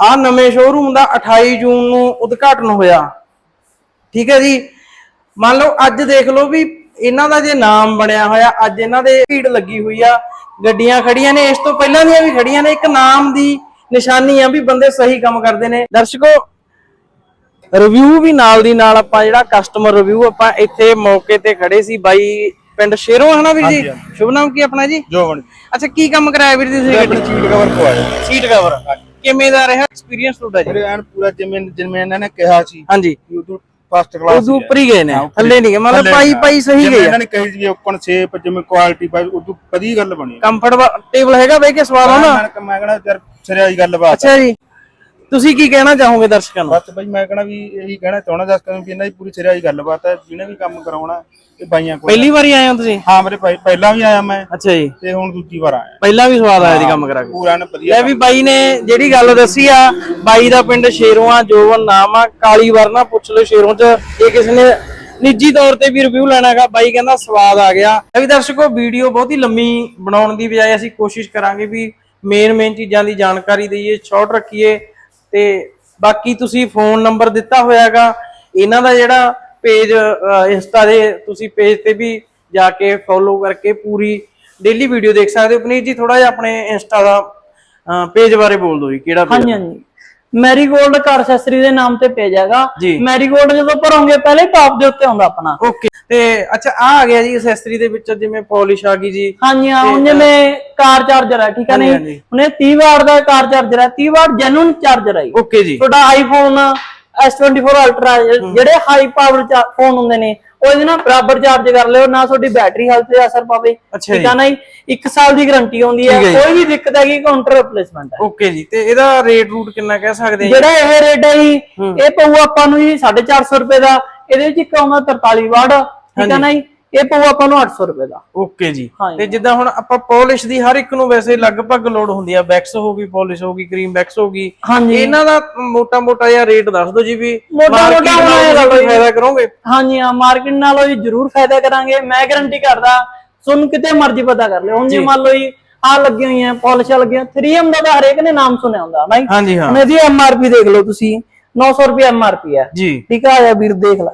ਆ ਨਵੇਂ ਸ਼ੋਰੂਮ ਦਾ 28 ਜੂਨ ਨੂੰ ਉਦਘਾਟਨ ਹੋਇਆ। ਠੀਕ ਹੈ ਜੀ? ਮੰਨ ਲਓ ਅੱਜ ਦੇਖ ਲਓ ਵੀ ਇਹਨਾਂ ਦਾ ਜੇ ਨਾਮ ਬਣਿਆ ਹੋਇਆ ਅੱਜ ਇਹਨਾਂ ਦੇ ਭੀੜ ਲੱਗੀ ਹੋਈ ਆ। ਗੱਡੀਆਂ ਖੜੀਆਂ ਨੇ ਇਸ ਤੋਂ ਪਹਿਲਾਂ ਦੀਆਂ ਵੀ ਖੜੀਆਂ ਨੇ ਇੱਕ ਨਾਮ ਦੀ ਨਿਸ਼ਾਨੀ ਆ ਵੀ ਬੰਦੇ ਸਹੀ ਕੰਮ ਕਰਦੇ ਨੇ। ਦਰਸ਼ਕੋ ਰਿਵਿਊ ਵੀ ਨਾਲ ਦੀ ਨਾਲ ਆਪਾਂ ਜਿਹੜਾ ਕਸਟਮਰ ਰਿਵਿਊ ਆਪਾਂ ਇੱਥੇ ਮੌਕੇ ਤੇ ਖੜੇ ਸੀ ਬਾਈ ਪਿੰਡ ਸ਼ੇਰੋਂ ਹੈ ਨਾ ਵੀਰ ਜੀ? ਸ਼ੁਭ ਨਾਮ ਕੀ ਆਪਣਾ ਜੀ? ਜੋਵਨ। ਅੱਛਾ ਕੀ ਕੰਮ ਕਰਾਇਆ ਵੀਰ ਜੀ ਤੁਸੀਂ ਸੀਟ ਕਵਰ ਪਵਾਇਆ। ਸੀਟ ਕਵਰ ਕਿਵੇਂ ਦਾ ਰਿਹਾ ਐਕਸਪੀਰੀਅੰਸ ਤੁਹਾਡਾ ਜੀ? ਐਨ ਪੂਰਾ ਜਿਵੇਂ ਜਿਵੇਂ ਇਹਨਾਂ ਨੇ ਕਿਹਾ ਸੀ ਹਾਂਜੀ। ਉਦੋਂ ਫਸਟ ਕਲਾਸ ਉਦੋਂ ਉੱਪਰ ਹੀ ਗਏ ਨੇ ਥੱਲੇ ਨਹੀਂ ਗਏ ਮਤਲਬ ਪਾਈ ਪਾਈ ਸਹੀ ਗਏ ਇਹਨਾਂ ਨੇ ਕਹੀ ਸੀ ਓਪਨ ਸ਼ੇਪ ਜਿਵੇਂ ਕੁਆਲਿਟੀ ਪਾਈ ਉਦੋਂ ਵਧੀਆ ਗੱਲ ਬਣੀ। ਕੰਫਰਟੇਬਲ ਹੈਗਾ ਬਈ ਕਿ ਸਵਾਲ ਆਉਂਦਾ ਮੈਂ ਕਹਣਾ ਯਾਰ ਸਿਰਿਆਈ ਗੱਲਬਾਤ ਅੱਛਾ ਜੀ। ਤੁਸੀਂ ਕੀ ਕਹਿਣਾ ਚਾਹੋਗੇ ਦਰਸ਼ਕਾਂ ਨੂੰ? ਬਸ ਬਈ ਮੈਂ ਕਹਣਾ ਵੀ ਇਹੀ ਕਹਿਣਾ ਚਾਹਣਾ ਜਸ ਕਰਨ ਵੀ ਇਹਨਾਂ ਦੀ ਪੂਰੀ ਸਿਰਿਆਈ ਗੱਲਬਾਤ ਹੈ। ਜਿਹਨੇ ਵੀ ਕੰਮ ਕਰਾਉਣਾ ਇਹ ਬਾਈਆਂ ਕੋਲ ਪਹਿਲੀ ਵਾਰੀ ਆਏ ਹੋ ਤੁਸੀਂ? ਹਾਂ ਮੇਰੇ ਭਾਈ ਪਹਿਲਾਂ ਵੀ ਆਇਆ ਮੈਂ। ਅੱਛਾ ਜੀ। ਤੇ ਹੁਣ ਦੂਜੀ ਵਾਰ ਆਇਆ। ਪਹਿਲਾਂ ਵੀ ਸਵਾਦ ਆਇਆ ਦੀ ਕੰਮ ਕਰਾ ਕੇ। ਪੂਰਾ ਐਨ ਵਧੀਆ ਲੈ ਵੀ ਬਾਈ ਨੇ ਜਿਹੜੀ ਗੱਲ ਦੱਸੀ ਆ ਬਾਈ ਦਾ ਪਿੰਡ ਸ਼ੇਰੋਂ ਜੋਵਨ ਨਾਮ ਆ ਕਾਲੀ ਵਰਨਾ ਪੁੱਛ ਲਓ ਸ਼ੇਰੋਂ ਚ ਇਹ ਕਿਸੇ ਨੇ ਨਿੱਜੀ ਤੌਰ ਤੇ ਵੀ ਰਿਵਿਊ ਲੈਣਾਗਾ ਬਾਈ ਕਹਿੰਦਾ ਸਵਾਦ ਆ ਗਿਆ। ਵੀ ਦਰਸ਼ਕੋ ਵੀਡੀਓ ਬਹੁਤ ਹੀ ਲੰਮੀ ਬਣਾਉਣ ਦੀ ਬਜਾਏ ਅਸੀਂ ਕੋਸ਼ਿਸ਼ ਕਰਾਂਗੇ ਵੀ ਮੇਨ ਮੇਨ ਚੀਜ਼ਾਂ ਦੀ ਜਾਣਕਾਰੀ ਦਈਏ ਸ਼ਾਰਟ ਰੱਖੀਏ। ਤੇ ਬਾਕੀ ਤੁਸੀਂ ਫੋਨ ਨੰਬਰ ਦਿੱਤਾ ਹੋਇਆਗਾ, ਇਹਨਾਂ ਦਾ ਜਿਹੜਾ ਪੇਜ ਇੰਸਟਾ ਦੇ ਤੁਸੀਂ ਪੇਜ ਤੇ ਵੀ ਜਾ ਕੇ ਫੋਲੋ ਕਰਕੇ ਪੂਰੀ ਡੇਲੀ ਵੀਡੀਓ ਦੇਖ ਸਕਦੇ ਹੋ। ਪਨੀਰ ਜੀ ਥੋੜਾ ਜਿਹਾ ਆਪਣੇ ਇੰਸਟਾ ਦਾ ਪੇਜ ਬਾਰੇ ਬੋਲ ਦਿਓ ਜੀ, ਕਿਹੜਾ ਹਾਂਜੀ ਹਾਂਜੀ। ਮੈਰੀਗੋਲਡ ਕਾਰ ਅਸੈਸਰੀ ਦੇ ਨਾਮ ਤੇ ਪੇਜ ਹੈਗਾ ਜੀ। ਮੈਰੀਗੋਲਡ ਜਦੋਂ ਭਰੋਗੇ ਪਹਿਲੇ ਟਾਪ ਦੇ ਉੱਤੇ ਆਉਂਦਾ ਆਪਣਾ ਓਕੇ ਤੇ ਅੱਛਾ ਆ ਆ ਗਿਆ ਜੀ ਐਕਸੈਸਰੀ ਦੇ ਵਿੱਚ ਜਿਵੇਂ ਪਾਲਿਸ਼ ਆ ਗਈ ਜੀ ਹਾਂਜੀ ਹਾਂ ਹੁਣ ਜਿਵੇਂ ਕਾਰ ਚਾਰਜਰ ਹੈ ਠੀਕ ਹੈ ਹਾਂਜੀ, ਨਹੀਂ ਹਾਂਜੀ। ਇਹ 30 ਵਾਟ ਦਾ ਕਾਰ ਚਾਰਜਰ ਹੈ 30 ਵਾਟ ਜੈਨੂਨ ਚਾਰਜਰ ਹੈ ਜੀ। ਓਕੇ ਜੀ ਤੁਹਾਡਾ ਆਈਫੋਨ S24 ਅਲਟਰਾ ਜਿਹੜੇ ਹਾਈ ਪਾਵਰ ਫੋਨ ਹੁੰਦੇ ਨੇ ਉਹ ਇਹਦੇ ਨਾਲ ਬਰਾਬਰ ਚਾਰਜ ਕਰ ਲਿਓ ਨਾ ਤੁਹਾਡੀ ਬੈਟਰੀ ਹੈਲਥ ਤੇ ਅਸਰ ਪਵੇ। ਠੀਕ ਆ ਨਾ ਜੀ 1 ਸਾਲ ਦੀ ਗਾਰੰਟੀ ਹੁੰਦੀ ਹੈ। ਕੋਈ ਵੀ ਦਿੱਕਤ ਹੈਗੀ ਕਾਊਂਟਰ ਰਿਪਲੇਸਮੈਂਟ ਹੈ। ਓਕੇ ਜੀ ਤੇ ਇਹਦਾ ਰੇਟ ਰੂਟ ਕਿੰਨਾ ਕਹਿ ਸਕਦੇ ਆ? ਜਿਹੜਾ ਇਹ ਰੇਟ ਹੈ ਜੀ ਇਹ ਪਊ ਆਪਾਂ ਨੂੰ ਜੀ 450 ਰੁਪਏ ਦਾ। ਇਹਦੇ ਵਿੱਚ ਇੱਕ ਆਉਂਦਾ 43 ਵਾਟ। ਠੀਕ ਆ ਨਾ ਜੀ? ਇਹ ਪਊ ਆਪਾਂ ਨੂੰ 800 ਰੁਪਏ ਦਾ। ਓਕੇ ਜੀ। ਹਾਂਜੀ। ਤੇ ਜਿੱਦਾਂ ਹੁਣ ਆਪਾਂ ਪਾਲਿਸ਼ ਦੀ ਹਰ ਇੱਕ ਨੂੰ ਵੈਸੇ ਲਗਭਗ ਲੋਡ ਹੁੰਦੀ ਆ। ਵੈਕਸ ਹੋ ਗਈ ਪਾਲਿਸ਼ ਹੋ ਗਈ ਕਰੀਮ ਵੈਕਸ ਹੋ ਗਈ। ਹਾਂਜੀ। ਇਹਨਾਂ ਦਾ ਮੋਟਾ ਮੋਟਾ ਜਿਹਾ ਰੇਟ ਦੱਸ ਦਿਓ ਜੀ ਵੀ ਮੋਟਾ- market ਮੋਟਾ ਨਾਲੋਂ ਤੁਸੀਂ ਬਈ। ਫਾਇਦਾ ਕਰੋਗੇ? ਹਾਂਜੀ ਹਾਂ ਮਾਰਕੀਟ ਨਾਲੋਂ ਜੀ ਜ਼ਰੂਰ ਫਾਇਦਾ ਕਰਾਂਗੇ। ਮੈਂ ਗਾਰੰਟੀ ਕਰਦਾ ਤੁਹਾਨੂੰ ਕਿਤੇ ਮਰਜ਼ੀ ਪਤਾ ਕਰ ਲਿਓ। ਹੁਣ ਜੇ ਮੰਨ ਲਓ ਜੀ ਆ ਲੱਗੀਆਂ ਹੋਈਆਂ ਪਾਲਿਸ਼ਾਂ ਲੱਗੀਆਂ 3M ਦਾ ਤਾਂ ਹਰੇਕ ਨੇ ਨਾਮ ਸੁਣਿਆ ਹੁੰਦਾ ਨਾ ਜੀ। ਹਾਂਜੀ ਹਾਂ। ਹੁਣ ਇਹਦੀ ਐਮਆਰਪੀ ਦੇਖ ਲਓ ਤੁਸੀਂ। 900 ਰੁਪਏ ਐਮਆਰਪੀ ਹੈ ਜੀ। ਠੀਕ ਆ ਆਇਆ ਵੀਰ ਦੇਖ ਲੈ।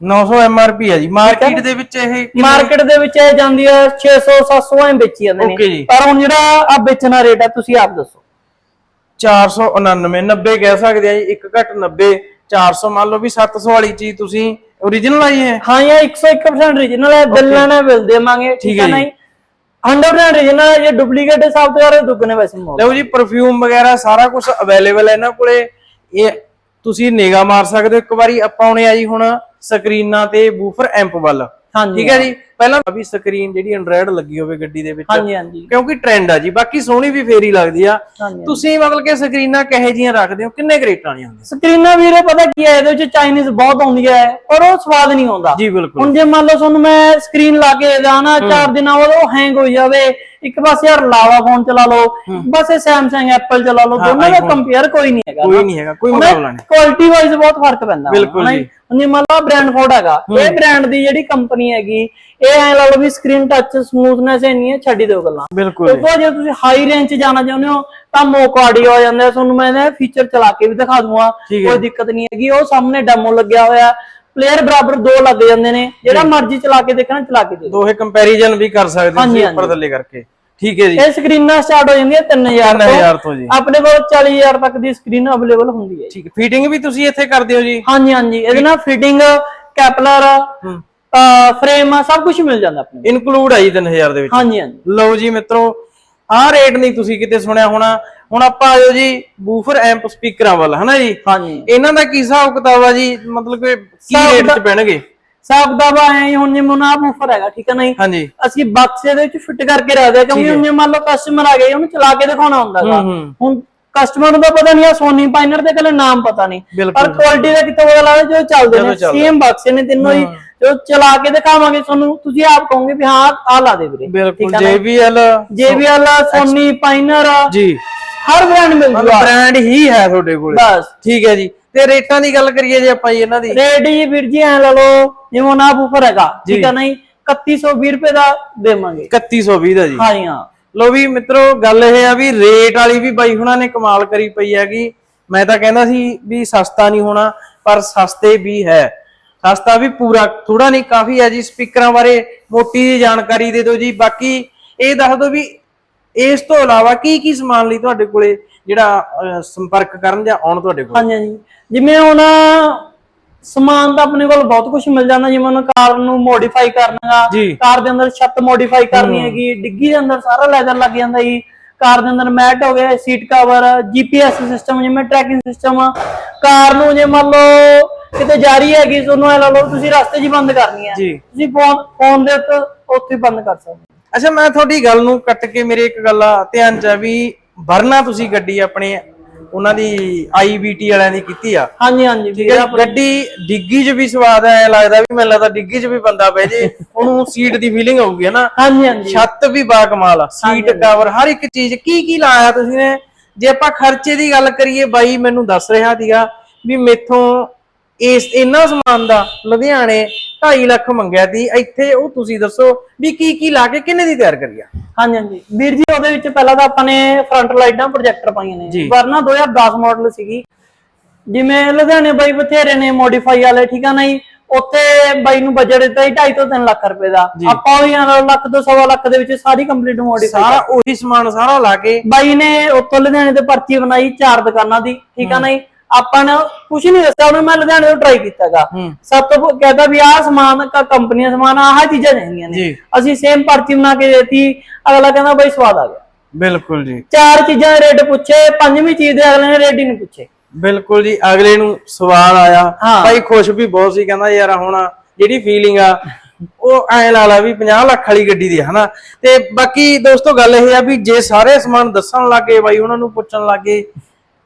900 MRP ਹੈ ਜੀ। ਮਾਰਕੀਟ ਦੇ ਵਿੱਚ ਇਹ ਮਾਰਕੀਟ ਦੇ ਵਿੱਚ ਇਹ ਜਾਂਦੀ ਹੈ 600 700 ਐਂ ਵੇਚੀ ਜਾਂਦੇ ਨੇ। ਪਰ ਹੁਣ ਜਿਹੜਾ ਆ ਵੇਚਣਾ ਰੇਟ ਹੈ ਤੁਸੀਂ ਆਪ ਦੱਸੋ। 499 90 ਕਹਿ ਸਕਦੇ ਆ ਜੀ। ਇੱਕ ਘੱਟ 90 400 ਮੰਨ ਲਓ ਵੀ 700 ਵਾਲੀ ਚੀਜ਼ ਤੁਸੀਂ origignal ਆਈ ਹੈ। ਹਾਂ ਇਹ 101% ਰੀਜਨਲ ਹੈ। ਬਿੱਲ ਲੈਣਾ ਬਿੱਲ ਦੇਵਾਂਗੇ ਠੀਕ ਹੈ ਨਹੀਂ 100% ਰੀਜਨਲ ਹੈ। ਜੇ ਡੁਪਲੀਕੇਟ ਹਿਸਾਬ ਤੋਂ ਯਾਰ ਦੁੱਗਣੇ ਪੈਸੇ ਮੋੜ ਲਓ ਜੀ ਪਰਫਿਊਮ ਵਗੈਰਾ ਸਾਰਾ ਕੁਝ ਅਵੇਲੇਬਲ ਹੈ ਇਹਨਾਂ ਕੋਲੇ। ਇਹ ਤੁਸੀਂ ਨਿਗਾ ਮਾਰ ਸਕਦੇ ਹੋ। ਇੱਕ ਵਾਰੀ ਆਪਾਂ ਆਉਣੇ ਆ ਜੀ ਹੁਣ ਸਕਰੀਨਾਂ ਤੇ ਬੂਫਰ ਐਂਪ ਵੱਲ। ਠੀਕ ਹੈ। ਜੀ? ਪਹਿਲਾਂ ਵੀ ਸਕਰੀਨ ਜਿਹੜੀ ਐਂਡਰੋਇਡ ਲੱਗੀ ਹੋਵੇ ਗੱਡੀ ਦੇ ਵਿੱਚ ਹਾਂਜੀ ਹਾਂਜੀ। ਕਿਉਂਕਿ ਟ੍ਰੈਂਡ ਆ ਜੀ ਬਾਕੀ ਸੋਹਣੀ ਵੀ ਫੇਰੀ ਲੱਗਦੀ ਆ। ਤੁਸੀਂ ਮਤਲਬ ਕਿ ਸਕਰੀਨਾਂ ਕਹੇ ਜੀਆਂ ਰੱਖਦੇ ਹੋ? ਕਿੰਨੇ ਗ੍ਰੇਟਾਂ ਵਾਲੀਆਂ ਹੁੰਦੀਆਂ? ਸਕਰੀਨਾਂ ਵੀਰੇ ਪਤਾ ਕੀ ਹੈ ਇਹਦੇ ਵਿੱਚ ਚਾਈਨੀਜ਼ ਬਹੁਤ ਆਉਂਦੀ ਹੈ ਪਰ ਉਹ ਸਵਾਦ ਨਹੀਂ ਆਉਂਦਾ। ਜੀ ਬਿਲਕੁਲ। ਹੁਣ ਜੇ ਮੰਨ ਲਓ ਤੁਹਾਨੂੰ ਮੈਂ ਸਕਰੀਨ ਲਾ ਕੇ ਜਾਣਾ ਚਾਰ ਦਿਨਾਂ ਬਾਅਦ ਉਹ ਹੈਂਗ ਹੋ ਜਾਵੇ ਇੱਕ ਪਾਸੇ ਯਾਰ ਲਾਵਾ ਫੋਨ ਚਲਾ ਲਓ ਬਸ ਇਹ Samsung ਐਪਲ ਚਲਾ ਲਓ ਦੋਨਾਂ ਦਾ ਕੰਪੇਅਰ ਕੋਈ ਨਹੀਂ ਹੈਗਾ। ਕੋਈ ਨਹੀਂ ਹੈਗਾ ਕੋਈ ਮੁਕਾਬਲਾ ਨਹੀਂ। ਕੁਆਲਿਟੀ ਵਾਈਜ਼ ਬਹੁਤ ਫ਼ਰਕ ਪੈਂਦਾ ਬਿਲਕੁਲ ਜੀ। ਹੁਣ ਜੇ ਮੰਨ ਲਓ ਬ੍ਰਾਂਡ ਫੋਰਡ ਹੈਗਾ ਇਹ ਬ੍ਰਾਂਡ ਦੀ ਜਿਹੜੀ ਕੰਪਨੀ ਹੈਗੀ ਇਹ ਐ ਲਾ ਲਓ ਵੀ ਸਕਰੀਨ ਟੱਚ ਸਮੂਥਨੈਸ ਇੰਨੀ ਹੈ ਛੱਡੀ ਦਿਓ ਗੱਲਾਂ। ਬਿਲਕੁਲ ਬਾਅਦ ਜੇ। ਤੁਸੀਂ ਹਾਈ ਰੇਂਜ 'ਚ ਜਾਣਾ ਚਾਹੁੰਦੇ ਹੋ ਤਾਂ ਮੋਕੋ ਆਡੀਓ ਆ ਜਾਂਦਾ। ਤੁਹਾਨੂੰ ਮੈਂ ਇਹਦਾ ਫੀਚਰ ਚਲਾ ਕੇ ਵੀ ਦਿਖਾ ਦੂੰਗਾ। ਕੋਈ ਦਿੱਕਤ ਨਹੀਂ ਹੈਗੀ। ਉਹ ਸਾਹਮਣੇ ਡੈਮੋ ਲੱਗਿਆ ਹੋਇਆ ਪਲੇਅਰ ਬਰਾਬਰ ਦੋ ਲੱਗ ਜਾਂਦੇ ਨੇ। ਜਿਹੜਾ ਮਰਜ਼ੀ ਚਲਾ ਕੇ ਦੇਖਣਾ ਚਲਾ ਕੇ ਦੇ ਦੋਹੇ ਕੰਪੈਰੀਜ਼ਨ ਵੀ ਕਰ ਸਕਦੇ ਹੋ। ਉੱਪਰ ਥੱਲੇ ਕਰਕੇ। ਠੀਕ ਹੈ ਜੀ। ਇਹ ਸਕਰੀਨਾਂ ਸਟਾਰਟ ਹੋ ਜਾਂਦੀਆਂ 3000 3000 ਤੋਂ। ਜੀ। ਆਪਣੇ ਕੋਲ 40000 ਤੱਕ ਦੀ ਸਕਰੀਨ ਅਵੇਲੇਬਲ ਹੁੰਦੀ ਹੈ ਠੀਕ ਫੀਟਿੰਗ ਵੀ ਤੁਸੀਂ ਇੱਥੇ ਕਰਦੇ ਹੋ ਜੀ? ਹਾਂਜੀ ਹਾਂਜੀ। ਇਹਦੇ ਨਾਲ ਫਿਟਿੰਗ ਕੈਪਲਰ ਹੂੰ ਫਰੇਮ ਸਭ ਕੁਝ ਮਿਲ ਜਾਂਦਾ ਆਪਣੇ ਕੋਲ। ਇਨਕਲੂਡ ਆ ਜੀ 3000 ਦੇ ਵਿੱਚ। ਹਾਂਜੀ ਹਾਂਜੀ। ਲਓ ਜੀ ਮਿੱਤਰੋ ਆਹ ਰੇਟ ਨਹੀਂ ਤੁਸੀਂ ਕਿਤੇ ਸੁਣਿਆ ਹੋਣਾ। ਹੁਣ ਆਪਾਂ ਆਇਓ ਜੀ ਬੂਫਰ ਐਂਪ ਸਪੀਕਰਾਂ ਵੱਲ ਹਨਾ ਜੀ? ਹਾਂਜੀ। ਇਹਨਾਂ ਦਾ ਕੀ ਹਿਸਾਬ ਕਿਤਾਬ ਆ ਜੀ? ਮਤਲਬ ਕਿ ਕੀ ਰੇਟ 'ਚ ਪੈਣਗੇ? ਸਾਬ ਦਾ ਵਾ ਐ ਹੁਣ ਜਿਵੇਂ ਨਾ ਬੂਫਰ ਹੈਗਾ ਠੀਕ ਹੈ ਨਹੀਂ ਹਾਂਜੀ। ਅਸੀਂ ਬਕਸੇ ਦੇ ਵਿੱਚ ਫਿੱਟ ਕਰਕੇ ਰੱਖਦੇ ਹਾਂ ਕਿਉਂਕਿ ਹੁਣ ਜੇ ਮੰਨ ਲਓ ਕਸਟਮਰ ਆ ਗਏ ਉਹਨੂੰ ਚਲਾ ਕੇ ਦਿਖਾਉਣਾ ਹੁੰਦਾ ਗਾ। ਹੂੰ, ਹੂੰ। ਹੁਣ ਕਸਟਮਰ ਨੂੰ ਤਾਂ ਪਤਾ ਨਹੀਂ ਆ ਸੋਨੀ ਪਾਈਨਰ ਦੇ ਕੱਲੇ ਨਾਮ ਪਤਾ ਨਹੀਂ। ਪਰ ਕੁਆਲਿਟੀ ਦਾ ਕਿਤੋਂ ਪਤਾ ਲੱਗਦਾ ਜਦੋਂ ਚੱਲਦੇ ਨੇ। ਸੇਮ ਬਕਸੇ ਨੇ ਤਿੰਨੋਂ ਹੀ। ਜੋ ਚਲਾ ਕੇ ਦਿਖਾਵਾਂਗੇ ਤੁਹਾਨੂੰ ਤੁਸੀਂ ਆਪ ਕਹੋਗੇ ਵੀ ਹਾਂ ਆ ਲਾ ਦੇ ਵੀਰੇ। ਬਿਲਕੁਲ? JBL JBL ਸੋਨੀ ਪਾਈਨਰ ਜੀ। ਹਰ ਬ੍ਰਾਂਡ ਮਿਲ ਜੂਗਾ। ਬ੍ਰਾਂਡ ਹੀ ਹੈ ਤੁਹਾਡੇ ਕੋਲੇ। ਬਸ। ਠੀਕ ਹੈ ਜੀ। ਤੇ ਰੇਟਾਂ ਦੀ ਗੱਲ ਕਰੀਏ ਜੀ ਆਪਾਂ ਇਹਨਾਂ ਦੀ। ਰੇਟ ਜੀ ਵੀਰ ਜੀ ਐ ਲਾ ਲਓ ਜਿਵੇਂ ਨਾ ਬੂਫਰ ਹੈਗਾ ਠੀਕ ਆ ਨਹੀਂ 3120 ਰੁਪਏ ਦਾ ਦੇਵਾਂਗੇ। 3120 ਦਾ ਜੀ। ਹਾਂ ਜੀ ਹਾਂ। ਲੋ ਵੀ ਮਿੱਤਰੋ ਗੱਲ ਇਹ ਆ ਵੀ ਰੇਟ ਵਾਲੀ ਵੀ ਬਾਈ ਹੁਣਾਂ ਨੇ ਕਮਾਲ ਕਰੀ ਪਈ ਹੈਗੀ। ਮੈਂ ਤਾਂ ਕਹਿੰਦਾ ਸੀ ਵੀ ਸਸਤਾ ਨਹੀਂ ਹੋਣਾ ਪਰ ਸਸਤੇ ਵੀ ਹੈ। ਸਸਤਾ ਵੀ ਪੂਰਾ ਥੋੜਾ ਨਹੀਂ ਕਾਫੀ ਹੈ ਜੀ ਸਪੀਕਰਾਂ ਬਾਰੇ ਮੋਟੀ ਜੀ ਜਾਣਕਾਰੀ ਦੇ ਦਿਓ ਜੀ। ਬਾਕੀ ਇਹ ਦੱਸ ਦਿਓ ਵੀ ਇਸ ਤੋਂ ਇਲਾਵਾ ਕੀ ਕੀ ਸਮਾਨ ਲਈ ਤੁਹਾਡੇ ਕੋਲੇ ਜਿਹੜਾ ਸੰਪਰਕ ਕਰਨ ਜਾਂ ਆਉਣ ਤੁਹਾਡੇ ਕੋਲ? ਹਾਂਜੀ ਹਾਂਜੀ। ਜਿਵੇਂ ਹੁਣ ਸਮਾਨ ਤਾਂ ਆਪਣੇ ਕੋਲ ਬਹੁਤ ਕੁਝ ਮਿਲ ਜਾਂਦਾ ਜਿਵੇਂ ਹੁਣ ਕਾਰ ਨੂੰ ਮੋਡੀਫਾਈ ਕਰਨਾ। ਕਾਰ ਦੇ ਅੰਦਰ ਛੱਤ ਮੋਡੀਫਾਈ ਕਰਨੀ ਹੈਗੀ ਡਿੱਗੀ ਦੇ ਅੰਦਰ ਸਾਰਾ ਲੈਦਰ ਲੱਗ ਜਾਂਦਾ ਜੀ। ਕਾਰ ਦੇ ਅੰਦਰ ਮੈਟ ਹੋ ਗਿਆ ਸੀਟ ਕਵਰ ਜੀਪੀਐਸ ਸਿਸਟਮ ਜਿਵੇਂ ਟਰੈਕਿੰਗ ਸਿਸਟਮ ਕਾਰ ਨੂੰ ਜੇ ਮੰਨ ਲਓ ਕਿਤੇ ਜਾ ਰਹੀ ਹੈਗੀ ਤੁਹਾਨੂੰ ਇਹ ਲਾ ਲਓ ਤੁਸੀਂ ਰਸਤੇ 'ਚ ਹੀ ਬੰਦ ਕਰਨੀ ਹੈ। ਜੀ। ਤੁਸੀਂ ਫੋਨ ਫੋਨ ਦੇ ਉੱਤੇ ਉੱਥੇ ਹੀ ਬੰਦ ਕਰ ਸਕਦੇ ਹੋ। ਅੱਛਾ ਮੈਂ ਤੁਹਾਡੀ ਗੱਲ ਨੂੰ ਕੱਟ ਕੇ ਮੇਰੇ ਇੱਕ ਗੱਲ ਆ ਧਿਆਨ ਚ ਆ ਵੀ ਵਰਨਾ ਤੁਸੀਂ ਗੱਡੀ ਆਪਣੇ ਉਹਨਾਂ ਦੀ ਆਈਬੀਟੀ ਵਾਲਿਆਂ ਦੀ ਕੀਤੀ ਆ। ਹਾਂਜੀ ਹਾਂਜੀ ਠੀਕ ਹੈ ਗੱਡੀ ਡਿੱਗੀ 'ਚ ਵੀ ਸਵਾਦ ਐ ਲੱਗਦਾ ਵੀ ਮੈਨੂੰ ਲੱਗਦਾ ਡਿੱਗੀ 'ਚ ਵੀ ਬੰਦਾ ਬਹਿ ਜੇ ਉਹਨੂੰ ਸੀਟ ਦੀ ਫੀਲਿੰਗ ਆਊਗੀ ਹਨਾ ਹਾਂਜੀ ਹਾਂਜੀ। ਛੱਤ ਵੀ ਬਾ ਕਮਾਲ ਆ ਸੀਟ ਕਵਰ ਹਰ ਇੱਕ ਚੀਜ਼ ਕੀ ਕੀ ਲਾਇਆ ਤੁਸੀਂ ਨੇ? ਜੇ ਆਪਾਂ ਖਰਚੇ ਦੀ ਗੱਲ ਕਰੀਏ ਬਾਈ ਮੈਨੂੰ ਦੱਸ ਰਿਹਾ ਸੀਗਾ ਵੀ ਮੇਥੋਂ ਇਸ ਇੰਨਾ ਸਮਾਨ ਦਾ ਲੁਧਿਆਣੇ 2.5 ਲੱਖ ਮੰਗਿਆ ਸੀ। ਇੱਥੇ ਉਹ ਤੁਸੀਂ ਦੱਸੋ ਵੀ ਕੀ ਕੀ ਲਾ ਕੇ ਕਿੰਨੇ ਦੀ ਤਿਆਰ ਕਰੀ ਆ? ਹਾਂਜੀ ਹਾਂਜੀ। ਵੀਰ ਜੀ ਉਹਦੇ ਵਿੱਚ ਪਹਿਲਾਂ ਤਾਂ ਆਪਾਂ ਨੇ ਫਰੰਟ ਲਾਈਟਾਂ ਪ੍ਰੋਜੈਕਟਰ ਪਾਈਆਂ ਨੇ। ਜੀ। ਵਰਨਾ 2010 ਮਾਡਲ ਸੀਗੀ। ਜਿਵੇਂ ਲੁਧਿਆਣੇ ਬਾਈ ਬਥੇਰੇ ਨੇ ਮੋਡੀਫਾਈ ਵਾਲੇ ਠੀਕ ਆ ਨਹੀਂ? ਉੱਥੇ ਬਾਈ ਨੂੰ ਬਜਟ ਦਿੱਤਾ ਸੀ 2.5 ਤੋਂ 3 ਲੱਖ ਰੁਪਏ ਦਾ। ਆਪਾਂ ਉਹ ਯਾਰ ਲੱਖ ਤੋਂ ਸਵਾ ਲੱਖ ਦੇ ਵਿੱਚ ਸਾਰੀ ਕੰਪਲੀਟ ਮੋਡੀਫਾਈ ਸਾਰਾ ਉਹੀ ਸਮਾਨ ਸਾਰਾ ਲਾ ਕੇ। ਬਾਈ ਨੇ ਉੱਥੋਂ ਲੁਧਿਆਣੇ ਤੇ ਪਰਚੀ ਬਣਾਈ ਚਾਰ ਦੁਕਾਨਾਂ ਦੀ ਠੀਕ ਆ ਨਹੀਂ? ਆਪਾਂ ਨੇ ਕੁਝ ਨਹੀਂ ਦੱਸਿਆ ਉਹਨੇ ਮੈਂ ਲੁਧਿਆਣੇ ਤੋਂ ਟਰਾਈ ਕੀਤਾਗਾ। ਸਭ ਤੋਂ ਕਹਿੰਦਾ ਵੀ ਆਹ ਸਮਾਨ ਕਾ ਕੰਪਨੀ ਦਾ ਸਮਾਨ ਆਹ ਚੀਜ਼ਾਂ ਚਾਹੀਦੀਆਂ ਨੇ। ਜੀ। ਅਸੀਂ ਸੇਮ ਪਰਚੀ ਬਣਾ ਕੇ ਦੇਤੀ ਅਗਲਾ ਕਹਿੰਦਾ ਬਾਈ ਸਵਾਦ ਆ ਗਿਆ। ਬਿਲਕੁਲ ਜੀ। ਚਾਰ ਚੀਜ਼ਾਂ ਦੇ ਰੇਟ ਪੁੱਛੇ ਪੰਜਵੀਂ ਚੀਜ਼ ਦੇ ਅਗਲੇ ਨੇ ਰੇਟ ਹੀ ਨਹੀਂ ਪੁੱਛੇ। ਬਿਲਕੁਲ ਜੀ ਅਗਲੇ ਨੂੰ ਸਵਾਲ ਆਇਆ। ਹਾਂ। ਭਾਈ ਖੁਸ਼ ਵੀ ਬਹੁਤ ਸੀ ਕਹਿੰਦਾ ਯਾਰ ਹੁਣ ਜਿਹੜੀ ਫੀਲਿੰਗ ਆ ਉਹ ਐ ਲਾ ਲਾ ਵੀ 50 ਲੱਖ ਵਾਲੀ ਗੱਡੀ ਦੀ ਆ, ਹਨਾ? ਤੇ ਬਾਕੀ ਦੋਸਤੋ ਗੱਲ ਇਹ ਆ ਵੀ ਜੇ ਸਾਰੇ ਸਮਾਨ ਦੱਸਣ ਲੱਗੇ ਬਾਈ ਉਹਨਾਂ ਨੂੰ ਪੁੱਛਣ ਲੱਗੇ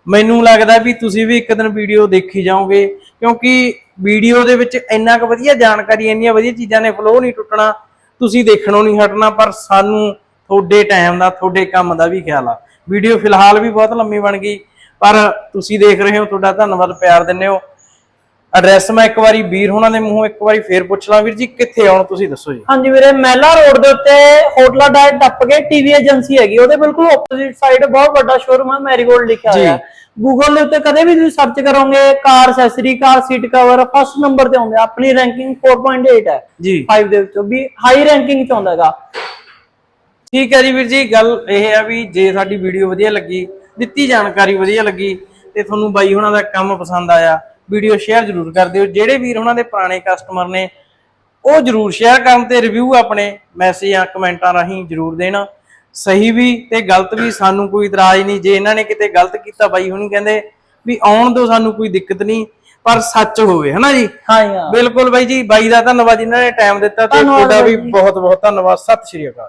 ਮੈਨੂੰ ਲੱਗਦਾ ਵੀ ਤੁਸੀਂ ਵੀ ਇੱਕ ਦਿਨ ਵੀਡੀਓ ਦੇਖੀ ਜਾਓਗੇ, ਕਿਉਂਕਿ ਵੀਡੀਓ ਦੇ ਵਿੱਚ ਇੰਨਾ ਕੁ ਵਧੀਆ ਜਾਣਕਾਰੀ, ਇੰਨੀਆਂ ਵਧੀਆ ਚੀਜ਼ਾਂ ਨੇ ਫਲੋ ਨਹੀਂ ਟੁੱਟਣਾ, ਤੁਸੀਂ ਦੇਖਣੋਂ ਨਹੀਂ ਹਟਣਾ, ਪਰ ਸਾਨੂੰ ਤੁਹਾਡੇ ਟਾਈਮ ਦਾ, ਤੁਹਾਡੇ ਕੰਮ ਦਾ ਵੀ ਖਿਆਲ ਆ। ਵੀਡੀਓ ਫਿਲਹਾਲ ਵੀ ਬਹੁਤ ਲੰਮੀ ਬਣ ਗਈ, ਪਰ ਤੁਸੀਂ ਦੇਖ ਰਹੇ ਹੋ, ਤੁਹਾਡਾ ਧੰਨਵਾਦ, ਪਿਆਰ ਦਿੰਦੇ ਹੋ। ਐਡਰੈਸ ਮੈਂ ਇੱਕ ਵਾਰੀ ਵੀਰ ਹੋਣਾ ਦੇ ਮੂੰਹੋਂ ਇੱਕ ਵਾਰੀ ਫੇਰ ਪੁੱਛ ਲਾਂ। ਵੀਰ ਜੀ ਕਿੱਥੇ ਆਉਣ ਤੁਸੀਂ ਦੱਸੋ ਜੀ? ਹਾਂਜੀ ਵੀਰੇ ਮਹਿਲਾ ਰੋਡ ਦੇ ਉੱਤੇ ਹੋਟਲਾ ਡਾਇਟ ਟੱਪ ਕੇ ਟੀਵੀ ਏਜੰਸੀ ਹੈਗੀ। ਉਹਦੇ ਬਿਲਕੁਲ ਆਪੋਜ਼ਿਟ ਸਾਈਡ ਬਹੁਤ ਵੱਡਾ ਸ਼ੋਰੂਮ ਹੈ ਮੈਰੀਗੋਲਡ ਲਿਖਿਆ ਹੋਇਆ। ਗੂਗਲ ਦੇ ਉੱਤੇ ਕਦੇ ਵੀ ਤੁਸੀਂ ਸਰਚ ਕਰੋਗੇ car accessory car seat cover first number ਤੇ ਆਉਂਦੇ। ਆਪਣੀ ਰੈਂਕਿੰਗ 4.8 ਹੈ। ਜੀ। 5 ਦੇ ਵਿੱਚੋਂ ਵੀ ਹਾਈ ਰੈਂਕਿੰਗ ਚ ਆਉਂਦਾ ਹੈਗਾ। ਠੀਕ ਹੈ ਜੀ ਵੀਰ ਜੀ ਗੱਲ ਇਹ ਆ ਵੀ ਜੇ ਸਾਡੀ ਵੀਡੀਓ ਵਧੀਆ ਲੱਗੀ ਦਿੱਤੀ ਜਾਣਕਾਰੀ ਵਧੀਆ ਲੱਗੀ ਤੇ ਤੁਹਾਨੂੰ ਬਾਈ ਹੁਣਾਂ ਦਾ ਕੰਮ ਪਸੰਦ ਆਇਆ ਵੀਡੀਓ ਸ਼ੇਅਰ ਜ਼ਰੂਰ ਕਰ ਦਿਓ। ਜਿਹੜੇ ਵੀਰ ਉਹਨਾਂ ਦੇ ਪੁਰਾਣੇ ਕਸਟਮਰ ਨੇ ਉਹ ਜ਼ਰੂਰ ਸ਼ੇਅਰ ਕਰਨ ਤੇ ਰਿਵਿਊ ਆਪਣੇ ਮੈਸੇਜ ਜਾਂ ਕਮੈਂਟਾਂ ਰਾਹੀਂ ਜ਼ਰੂਰ ਦੇਣਾ। ਸਹੀ ਵੀ ਤੇ ਗਲਤ ਵੀ ਸਾਨੂੰ ਕੋਈ ਇਤਰਾਜ਼ ਨਹੀਂ। ਜੇ ਇਹਨਾਂ ਨੇ ਕਿਤੇ ਗਲਤ ਕੀਤਾ ਬਾਈ ਹੁਣੀ ਕਹਿੰਦੇ ਵੀ ਆਉਣ ਦੋ ਸਾਨੂੰ ਕੋਈ ਦਿੱਕਤ ਨਹੀਂ ਪਰ ਸੱਚ ਹੋਵੇ ਹਨਾ ਜੀ? ਹਾਂ ਜੀ, ਹਾਂ। ਬਿਲਕੁਲ ਬਾਈ ਜੀ ਬਾਈ ਦਾ ਧੰਨਵਾਦ ਜਿਨ੍ਹਾਂ ਨੇ ਟਾਈਮ ਦਿੱਤਾ ਤੇ ਤੁਹਾਡਾ ਵੀ। ਬਹੁਤ ਬਹੁਤ ਧੰਨਵਾਦ। ਸਤਿ ਸ਼੍ਰੀ ਅਕਾਲ।